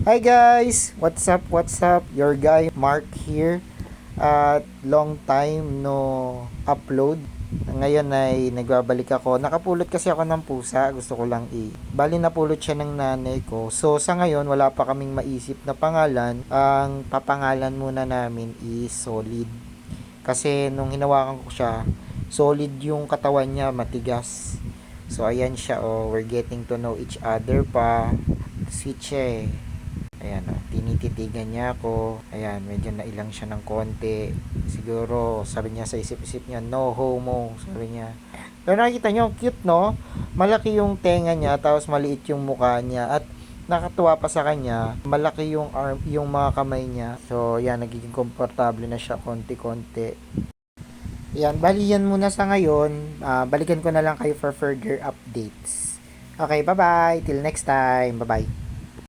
Hi guys! What's up? What's up? Your guy Mark here. At long time no upload. Ngayon ay nagbabalik ako. Nakapulot kasi ako ng pusa. Gusto ko lang i... Bali napulot siya ng nanay ko. So sa ngayon wala pa kaming maisip na pangalan. Ang papangalan muna namin is Solid. Kasi nung hinawakan ko siya, solid yung katawan niya, matigas. So ayan siya oh, we're getting to know each other pa. Sweet siya eh. Ayan, oh, tinititigan niya ako. Ayan, medyo nailang siya ng konti. Siguro, sabi niya sa isip-isip niya, no homo, sabi niya. Pero nakikita niyo, cute no? Malaki yung tenga niya, tapos maliit yung mukha niya. At nakatuwa pa sa kanya, malaki yung arm, yung mga kamay niya. So, yan, nagiging komportable na siya konti-konti. Yan, bali yan muna sa ngayon. Ah, balikan ko na lang kayo for further updates. Okay, bye-bye. Till next time. Bye-bye.